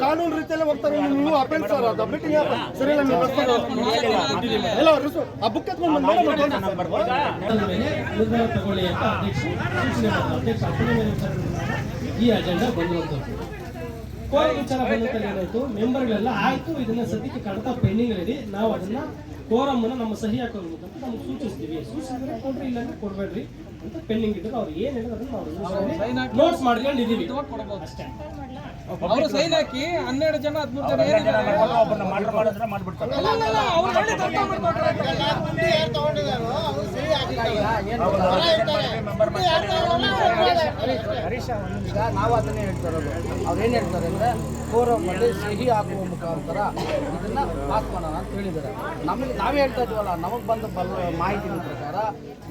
ಕಾನೂನು ರೀತಿಯಲ್ಲಿ ಹೋಗ್ತಾರೆ ನೀವು ಅಪೇಲ್ ಸರ್ ಅದು ಮೀಟಿಂಗ್ ಸರಿ ಇಲ್ಲ ಎಲ್ಲ ರಿಸು- ಆ ಬುಕ್ ಎತ್ಕೊಂಡು. ಅದರ ತಗೊಳ್ಳಿ ಅಂತ ಅಧ್ಯಕ್ಷ ಈ ಅಜೆಂಡಾ ಬಂದಿರುವಂಥದ್ದು ಕೋರ ವಿಚಾರ ಬಂದಂತ ಏನಾಯ್ತು? ಮೆಂಬರ್ಗಳೆಲ್ಲ ಆಯ್ತು ಇದನ್ನ ಸದ್ಯಕ್ಕೆ ಕಡತ ಪೆಂಡಿಂಗ್ ಅಲ್ಲಿ ನಾವು ಅದನ್ನ ಕೋರಮ್ ಅನ್ನ ನಮ್ಮ ಸಹಿ ಹಾಕೋದು ಅಂತ ನಮ್ಗೆ ಸೂಚಿಸ್ತೀವಿ. ಸೂಚಿಸಿದ್ರೆ ಕೊಡ್ರಿ ಇಲ್ಲಾಂದ್ರೆ ಕೊಡ್ಬೇಡ್ರಿ ಅಂತ ಪೆಂಡಿಂಗ್ ಇದ್ರೆ ಅವ್ರು ಏನ್ ಹೇಳಿದ್ರು ಅದನ್ನ ನಾವು ನೋಟ್ಸ್ ಮಾಡ್ಕೊಂಡಿದೀವಿ ಅಷ್ಟೇ. ಅವರು ಸೈನ್ ಹಾಕಿ ಹನ್ನೆರಡು ಜನ ಹದಿಮೂರು ಜನ ಏನಿದ್ದಾರೆ? ಅಲ್ಲ, ಅಲ್ಲ, ಅಲ್ಲ, ಅವ್ರು ಒಳ್ಳೆ ದೊಡ್ಡ ಮಾಡ್ಕೊಟ್ರೆ. ಈಗ ನಾವು ಅದನ್ನೇ ಹೇಳ್ತಾ ಇರೋದು ಅವ್ರು ಏನು ಹೇಳ್ತಾರೆ ಅಂದರೆ ಫೋರಮಲ್ಲಿ ಸಿಹಿ ಹಾಕುವ ಮುಖಾಂತರ ಇದನ್ನು ಪಾಸ್ ಅಂತ ಹೇಳಿದ್ದಾರೆ. ನಮಗೆ ನಾವೇ ಹೇಳ್ತಾ ಇದ್ವಲ್ಲ, ನಮಗೆ ಬಂದ ಬಲ್ ಮಾಹಿತಿ ಪ್ರಕಾರ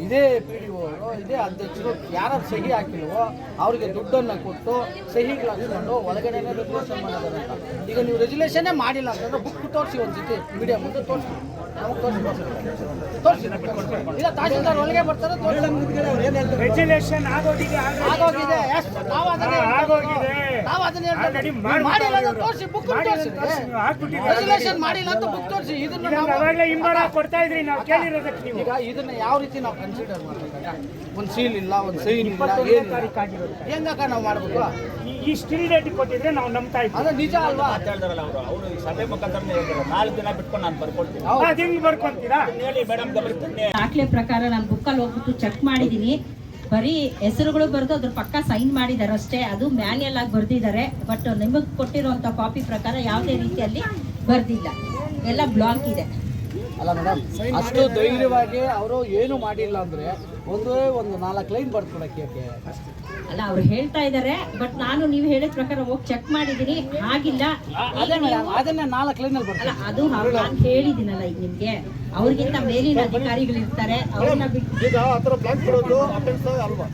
ಇದೇ ಪಿ ಡಿ ಅವರು ಇದೇ ಅಧ್ಯಕ್ಷರು ಯಾರು ಸಹಿ ಹಾಕಿಲ್ವೋ ಅವರಿಗೆ ದುಡ್ಡನ್ನು ಕೊಟ್ಟು ಸಹಿಗಳು ಹಾಕ್ಕೊಂಡು ಒಳಗಡೆನೇ ರೆಗ್ಯುಲೇಷನ್ ಮಾಡಿದ್ದಾರೆ ಅಂತ. ಈಗ ನೀವು ರೆಗ್ಯುಲೇಷನ್ನೇ ಮಾಡಿಲ್ಲ ಅಂತಂದ್ರೆ ಬುಕ್ ತೋರಿಸಿ ಒಂದು ಜೊತೆ ಮೀಡಿಯಾ ಮುಂದೆ ತೋರಿಸಿ ರೆಜುಲೇಷನ್ ಆಗೋದಿದೆ ಆಗೋಗಿದೆ. yes, ನಾವು ಅದನ್ನ ಮಾಡಿಲ್ಲ ತೋರಿಸಿ ಬುಕ್ ತೋರಿಸಿ. ಮಾಡಿಲ್ಲ ಅಂತ ಬುಕ್ ತೋರಿಸಿ. ಇದನ್ನ ನಾವು ಅವಾಗಲೇ ಹಿಂಬಾರ ಕೊಡ್ತಾ ಇದ್ರಿ ನಾವು ಕೇಳಿರೋದಕ್ಕೆ ನೀವು. ಈಗ ಇದನ್ನ ಯಾವ ರೀತಿ ನಾವು ಕನ್ಸಿಡರ್ ಮಾಡ್ಬೇಕಾಗ ಒಂದು ಸೀಲ್ ಇಲ್ಲ ಒಂದು ಸೈನ್ ಇಲ್ಲ ಹೆಂಗಾಕ ನಾವು ಮಾಡ್ಬೇಕು? ಈ- ಸ್ಟಿಲ್ ಡೇಟ್ ಕೊಟ್ಟಿದ್ರೆ ನಾವು ನಂಬ್ತಾ ಇದ್ವಿ ಅದು ನಿಜ ಅಲ್ವಾ? ಮಾತಾಡ್ತಾರಲ್ಲ ಅವರು. ಅವರು ಸಭೆ ಮುಖಾಂತರ ಹೇಳ್ತಾರೆ. ನಾಲ್ಕು ದಿನ ಬಿಟ್ಕೊಂಡು ನಾನು ಬರ್ಕೊಳ್ತೀನಿ ಅದ್ ಹೆಂಗ್ ಬರ್ಕೊಂತೀರಾ? ಹೇಳಿ ಮೇಡಮ್ ಗಮನಿಸ್ತೀನಿ ದಾಖಲೆ ಪ್ರಕಾರ ನಾನು ಬುಕ್ಕಲ್ಲಿ ಹೋಗ್ಬಿಟ್ಟು ಚೆಕ್ ಮಾಡಿದ್ದೀನಿ. ಬರೀ ಹೆಸರುಗಳು ಬರೆದು ಅದ್ರ ಪಕ್ಕ ಸೈನ್ ಮಾಡಿದ್ದಾರೆ ಅಷ್ಟೇ. ಅದು ಮ್ಯಾನ್ಯಲ್ ಆಗಿ ಬರ್ದಿದ್ದಾರೆ. ಬಟ್ ನಿಮಗೆ ಕೊಟ್ಟಿರುವಂಥ ಕಾಪಿ ಪ್ರಕಾರ ಯಾವುದೇ ರೀತಿಯಲ್ಲಿ ಬರ್ದಿಲ್ಲ. ಎಲ್ಲ ಬ್ಲಾಕ್ ಇದೆ. ಅಲ್ಲ ಮೇಡಮ್ ಅಷ್ಟು ಧೈರ್ಯವಾಗಿ ಅವರು ಏನು ಮಾಡಿಲ್ಲ ಅಂದ್ರೆ ಒಂದೇ ಒಂದು ನಾಲ್ಕು ಲೈನ್ ಬರ್ಕೊಡಕ್ಕೆ ಅಲ್ಲ ಅವ್ರು ಹೇಳ್ತಾ ಇದ್ದಾರೆ ಬಟ್ ನಾನು ನೀವು ಹೇಳಿದ ಪ್ರಕಾರ ಹೋಗಿ ಚೆಕ್ ಮಾಡಿದ್ದೀನಿ ಆಗಿಲ್ಲ ಅದನ್ನೇ ನಾಲ್ಕು ಲೈನಲ್ಲಿ ಅದು ನಾನು ಹೇಳಿದ್ದೀನಲ್ಲ ಈಗ ನಿಮ್ಗೆ. ಅವ್ರಿಗಿಂತ ಮೇಲಿನ ಅಧಿಕಾರಿಗಳು ಇರ್ತಾರೆ ಅವ್ರನ್ನ ಬಿಟ್ಟು ಈಗ ಆ ಥರ ಬ್ಲಾಕ್ ಕೊಡೋದು ಅಪೀಲ್ ಸರ್ ಅಲ್ವಾ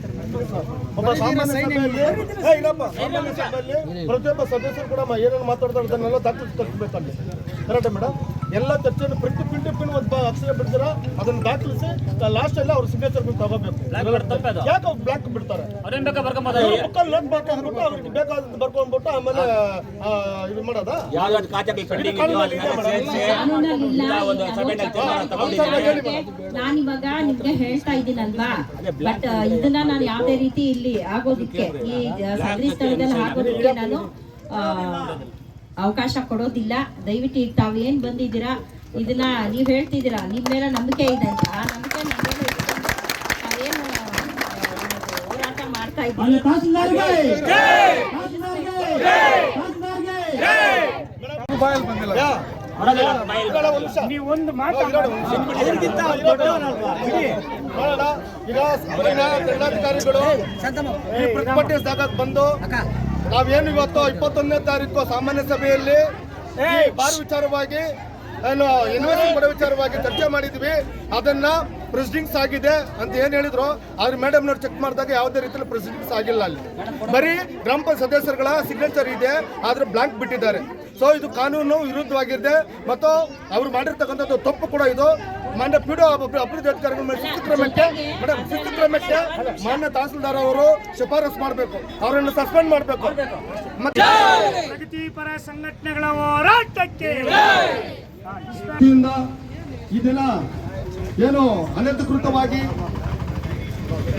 ಒಬ್ಬ ಸಾಮಾನ್ಯ ಸಭೆಯಲ್ಲಿ ಏ, ಇಲ್ಲಪ್ಪ ಸಾಮಾನ್ಯ ಸಭೆಯಲ್ಲಿ ಪ್ರತಿಯೊಬ್ಬ ಸದಸ್ಯರು ಕೂಡ ಏನೇನು ಮಾತಾಡ್ತಾರೆ ಅದನ್ನೆಲ್ಲ ಕರೆಕ್ಟ್ ಮೇಡಮ್ ಎಲ್ಲ ಚರ್ಚೆಯನ್ನು ಪ್ರತಿ ಪ್ರಿಂಟ್ ಪ್ರಿಂಟ್ ಒಂದು ಅಕ್ಷರ ಬಿಡ್ತಾರ? ಅದನ್ನ ದಾಖಲಿಸಿ ಲಾಸ್ಟ್ ಅಲ್ಲಿ ಅವ್ರ ಸಿಗ್ನೇಚರ್ ತಗೋಬೇಕು. ಯಾಕೆ ಬ್ಲಾಕ್ ಬಿಡ್ತಾರೆ? ಅವ್ರಿಗೆ ಬೇಕಾದ ಬರ್ಕೊಂಡ್ಬಿಟ್ಟು ಆಮೇಲೆ ಇದು ಮಾಡೋದಾ? ನಾನು ಇವಾಗ ನಿಮ್ಗೆ ಹೇಳ್ತಾ ಇದ್ದೀನಲ್ವಾ? ಬಟ್ ಇದನ್ನ ನಾನು ಯಾವುದೇ ರೀತಿ ಇಲ್ಲಿ ಆಗೋದಿಕ್ಕೆ ಈ ಸದರಿ ಸ್ಥಳದಲ್ಲಿ ಆಗೋದಿಕ್ಕೆ ನಾನು ಅವಕಾಶ ಕೊಡೋದಿಲ್ಲ. ದಯವಿಟ್ಟು ಈಗ ತಾವು ಏನು ಬಂದಿದ್ದೀರಾ? ಇದನ್ನ ನೀವು ಹೇಳ್ತಿದ್ದೀರಾ? ನಿಮ್ಮ ಮೇಲೆ ನಂಬಿಕೆ ಇದೆ ಅಂತ. ಆ ನಂಬಿಕೆ ತಾವೇನು ಹೋರಾಟ ಮಾಡ್ತಾ ಇದ್ದೀವಿ. ಈಗ ಬಂದು ನಾವೇನು ಇವತ್ತು ಇಪ್ಪತ್ತೊಂದನೇ ತಾರೀಕು ಸಾಮಾನ್ಯ ಸಭೆಯಲ್ಲಿ ಬಾರ್ ವಿಚಾರವಾಗಿ ಏನು ಇನ್ವೆಸ್ಟಿಂಗ್ ಮಾಡೋ ವಿಚಾರವಾಗಿ ಚರ್ಚೆ ಮಾಡಿದ್ವಿ. ಅದನ್ನ ಪ್ರೆಸಿಡಿಂಗ್ಸ್ ಆಗಿದೆ ಅಂತ ಏನ್ ಹೇಳಿದ್ರು ಆದ್ರೆ ಮೇಡಮ್ ನವ್ರು ಚೆಕ್ ಮಾಡಿದಾಗ ಯಾವುದೇ ರೀತಿಯಲ್ಲಿ ಪ್ರೆಸಿಡಿಂಗ್ಸ್ ಆಗಿಲ್ಲ ಅಲ್ಲಿ. ಬರೀ ಗ್ರಾಮ ಪಂಚಾಯತ್ ಸದಸ್ಯರುಗಳ ಸಿಗ್ನೇಚರ್ ಇದೆ ಆದ್ರೆ ಬ್ಲಾಂಕ್ ಬಿಟ್ಟಿದ್ದಾರೆ. ಸೊ ಇದು ಕಾನೂನು ವಿರುದ್ಧವಾಗಿದೆ. ಮತ್ತು ಅವ್ರು ಮಾಡಿರ್ತಕ್ಕಂಥದ್ದು ತಪ್ಪು ಕೂಡ ಇದು. ಮಾನ್ಯ ಪಿಡಿಒ ಅಭಿವೃದ್ಧಿ ಅಧಿಕಾರಿಗಳ ಮೇಲೆ ಶಿಸ್ತು ಕ್ರಮಕ್ಕೆ ಮೇಡಮ್ ಶಿಸ್ತು ಕ್ರಮಕ್ಕೆ ಮಾನ್ಯ ತಹಸೀಲ್ದಾರ್ ಅವರು ಶಿಫಾರಸು ಮಾಡಬೇಕು. ಅವರನ್ನು ಸಸ್ಪೆಂಡ್ ಮಾಡಬೇಕು. ಮತ್ತೆ ಪ್ರಗತಿಪರ ಸಂಘಟನೆಗಳ ಹೋರಾಟಕ್ಕೆ ಈ ದಿನ ಏನು ಅನಧಿಕೃತವಾಗಿ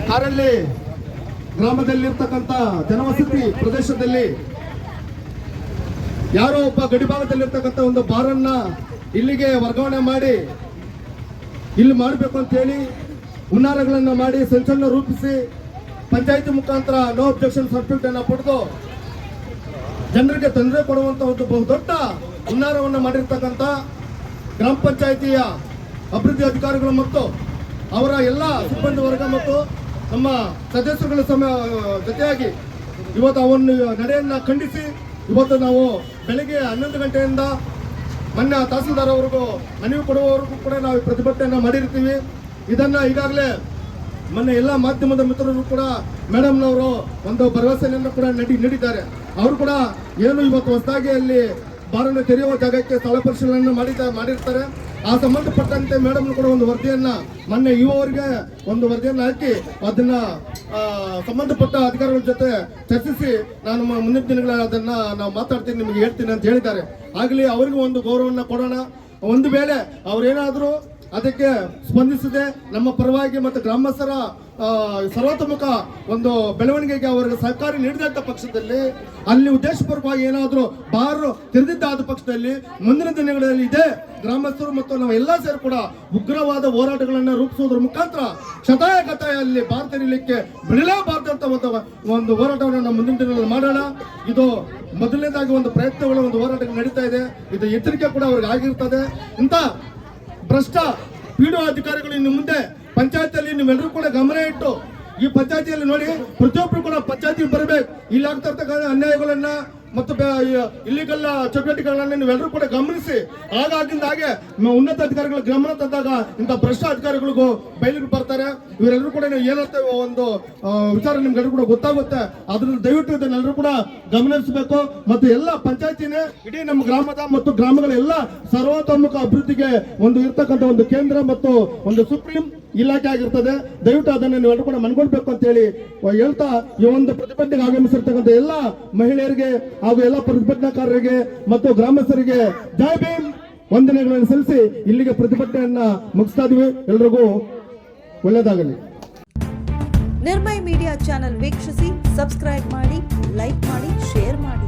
ಕಾರಲ್ಲಿ ಗ್ರಾಮದಲ್ಲಿರ್ತಕ್ಕಂಥ ಜನವಸತಿ ಪ್ರದೇಶದಲ್ಲಿ ಯಾರೋ ಒಬ್ಬ ಗಡಿಭಾಗದಲ್ಲಿರ್ತಕ್ಕಂಥ ಒಂದು ಬಾರನ್ನ ಇಲ್ಲಿಗೆ ವರ್ಗಾವಣೆ ಮಾಡಿ ಇಲ್ಲಿ ಮಾಡಬೇಕು ಅಂತ ಹೇಳಿ ಹುನ್ನಾರಗಳನ್ನ ಮಾಡಿ ಸಂಚಲನ ರೂಪಿಸಿ ಪಂಚಾಯಿತಿ ಮುಖಾಂತರ ನೋ ಅಬ್ಜೆಕ್ಷನ್ ಸರ್ಟಿಫಿಕೇಟ್ ಅನ್ನ ಪಡೆದು ಜನರಿಗೆ ತೊಂದರೆ ಕೊಡುವಂಥ ಒಂದು ಬಹುದೊಡ್ಡ ಹುನ್ನಾರವನ್ನು ಮಾಡಿರ್ತಕ್ಕಂಥ ಗ್ರಾಮ ಪಂಚಾಯಿತಿಯ ಅಭಿವೃದ್ಧಿ ಅಧಿಕಾರಿಗಳು ಮತ್ತು ಅವರ ಎಲ್ಲ ಸಿಬ್ಬಂದಿ ವರ್ಗ ಮತ್ತು ನಮ್ಮ ಸದಸ್ಯರುಗಳ ಸಮ ಜೊತೆಯಾಗಿ ಇವತ್ತು ಅವನ್ನು ನಡೆಯನ್ನ ಖಂಡಿಸಿ ಇವತ್ತು ನಾವು ಬೆಳಗ್ಗೆ ಹನ್ನೊಂದು ಗಂಟೆಯಿಂದ ಮೊನ್ನೆ ತಹಸೀಲ್ದಾರ್ ಅವ್ರಿಗೂ ಮನವಿ ಕೊಡುವವರೆಗೂ ಕೂಡ ನಾವು ಪ್ರತಿಭಟನೆಯನ್ನು ಮಾಡಿರ್ತೀವಿ. ಇದನ್ನು ಈಗಾಗಲೇ ಮೊನ್ನೆ ಎಲ್ಲ ಮಾಧ್ಯಮದ ಮಿತ್ರರು ಕೂಡ ಮೇಡಮ್ನವರು ಒಂದು ಭರವಸೆಯನ್ನು ಕೂಡ ನಡಿ ನೀಡಿದ್ದಾರೆ. ಅವರು ಕೂಡ ಏನು ಇವತ್ತು ಹೊಸದಾಗಿ ಅಲ್ಲಿ ಬಾರನ್ನು ತೆರೆಯುವ ಜಾಗಕ್ಕೆ ಸ್ಥಳ ಪರಿಶೀಲನೆ ಮಾಡಿದ ಮಾಡಿರ್ತಾರೆ. ಆ ಸಂಬಂಧಪಟ್ಟಂತೆ ಮೇಡಮ್ ಕೂಡ ಒಂದು ವರದಿಯನ್ನು ಮೊನ್ನೆ ಇವರಿಗೆ ಒಂದು ವರದಿಯನ್ನು ಹಾಕಿ ಅದನ್ನ ಸಂಬಂಧಪಟ್ಟ ಅಧಿಕಾರಿಗಳ ಜೊತೆ ಚರ್ಚಿಸಿ ನಾನು ಮುಂದಿನ ದಿನಗಳ ಅದನ್ನ ನಾವು ಮಾತಾಡ್ತೀನಿ, ನಿಮಗೆ ಹೇಳ್ತೀನಿ ಅಂತ ಹೇಳಿದ್ದಾರೆ. ಆಗಲಿ, ಅವರಿಗೂ ಒಂದು ಗೌರವವನ್ನು ಕೊಡೋಣ. ಒಂದು ವೇಳೆ ಅವರೇನಾದರೂ ಅದಕ್ಕೆ ಸ್ಪಂದಿಸದೆ ನಮ್ಮ ಪರವಾಗಿ ಮತ್ತು ಗ್ರಾಮಸ್ಥರ ಸರ್ವತೋಮುಖ ಒಂದು ಬೆಳವಣಿಗೆಗೆ ಅವರಿಗೆ ಸಹಕಾರ ನೀಡಿದಂಥ ಪಕ್ಷದಲ್ಲಿ, ಅಲ್ಲಿ ಉದ್ದೇಶಪೂರ್ವಕವಾಗಿ ಏನಾದರೂ ಬಾರು ತೆರೆದಿದ್ದಾದ ಪಕ್ಷದಲ್ಲಿ ಮುಂದಿನ ದಿನಗಳಲ್ಲಿ ಇದೆ ಗ್ರಾಮಸ್ಥರು ಮತ್ತು ನಾವು ಎಲ್ಲ ಸೇರಿ ಕೂಡ ಉಗ್ರವಾದ ಹೋರಾಟಗಳನ್ನು ರೂಪಿಸುವುದರ ಮುಖಾಂತರ ಶತಾಯ ಕಥೆಯಲ್ಲಿ ಭಾರತ ನಿಲ್ಲಕ್ಕೆ ಅಂತ ಒಂದು ಒಂದು ಹೋರಾಟವನ್ನು ನಾವು ಮುಂದಿನ ದಿನಗಳಲ್ಲಿ ಮಾಡೋಣ. ಇದು ಮೊದಲನೇದಾಗಿ ಒಂದು ಪ್ರಯತ್ನಗಳು ಒಂದು ಹೋರಾಟ ನಡೀತಾ ಇದೆ. ಇದು ಎಚ್ಚರಿಕೆ ಕೂಡ ಅವ್ರಿಗೆ ಆಗಿರ್ತದೆ. ಇಂಥ ಭ್ರಷ್ಟ ಪಿಡಿಒ ಅಧಿಕಾರಿಗಳು ಇನ್ನು ಮುಂದೆ ಪಂಚಾಯತಿಯಲ್ಲಿ ನೀವೆಲ್ಲರೂ ಕೂಡ ಗಮನ ಇಟ್ಟು ಈ ಪಂಚಾಯತಿಯಲ್ಲಿ ನೋಡಿ ಪ್ರತಿಯೊಬ್ಬರು ಕೂಡ ಪಂಚಾಯತಿಗೆ ಬರಬೇಕು. ಇಲ್ಲಿ ಆಗ್ತಾ ಇರ್ತಕ್ಕಂಥ ಅನ್ಯಾಯಗಳನ್ನ ಮತ್ತು ಇಲ್ಲಿಗಲ್ ಚಟುವಟಿಕೆಗಳನ್ನ ನೀವೆಲ್ಲರೂ ಕೂಡ ಗಮನಿಸಿ. ಆಗಾಗಿಂದ ಹಾಗೆ ಮ- ಉನ್ನತ ಅಧಿಕಾರಿಗಳ ಗಮನ ತಂದಾಗ ಇಂಥ ಭ್ರಷ್ಟ ಅಧಿಕಾರಿಗಳಿಗೂ ಬಯಲಿಗೆ ಬರ್ತಾರೆ. ಇವರೆಲ್ಲರೂ ಕೂಡ ನೀವು ಏನಂತ ಒಂದು ವಿಚಾರ ನಿಮ್ಗೆಲ್ಲರೂ ಕೂಡ ಗೊತ್ತಾಗುತ್ತೆ. ಅದ್ರಲ್ಲಿ ದಯವಿಟ್ಟು ಇದನ್ನೆಲ್ಲರೂ ಕೂಡ ಗಮನಿಸಬೇಕು ಮತ್ತು ಎಲ್ಲ ಪಂಚಾಯತಿನೇ, ಇಡೀ ನಮ್ಮ ಗ್ರಾಮದ ಮತ್ತು ಗ್ರಾಮಗಳ ಎಲ್ಲ ಸರ್ವತೋಮುಖ ಅಭಿವೃದ್ಧಿಗೆ ಒಂದು ಇರ್ತಕ್ಕಂಥ ಒಂದು ಕೇಂದ್ರ ಮತ್ತು ಒಂದು ಸುಪ್ರೀಂ ಇಲಾಖೆ ಆಗಿರ್ತದೆ. ದಯವಿಟ್ಟು ಅದನ್ನು ನೀವೆಲ್ಲರೂ ಕೂಡ ಮನ್ಕೊಳ್ಬೇಕು ಅಂತ ಹೇಳಿ ಹೇಳ್ತಾ ಈ ಒಂದು ಪ್ರತಿಭಟನೆಗೆ ಆಗಮಿಸಿರ್ತಕ್ಕಂಥ ಎಲ್ಲ ಮಹಿಳೆಯರಿಗೆ ಹಾಗೂ ಎಲ್ಲ ಪ್ರತಿಭಟನಾಕಾರರಿಗೆ ಮತ್ತು ಗ್ರಾಮಸ್ಥರಿಗೆ ಜೈ ಭೀಮ್ ವಂದನೆಗಳನ್ನು ಸಲ್ಲಿಸಿ ಇಲ್ಲಿಗೆ ಪ್ರತಿಭಟನೆಯನ್ನ ಮುಗಿಸ್ತಾ ಇದೀವಿ ಎಲ್ರಿಗೂ ಒಳ್ಳೆಯದಾಗಲಿ. ನಿರ್ಮಯ ಮೀಡಿಯಾ ಚಾನೆಲ್ ವೀಕ್ಷಿಸಿ, ಸಬ್ಸ್ಕ್ರೈಬ್ ಮಾಡಿ, ಲೈಕ್ ಮಾಡಿ, ಶೇರ್ ಮಾಡಿ.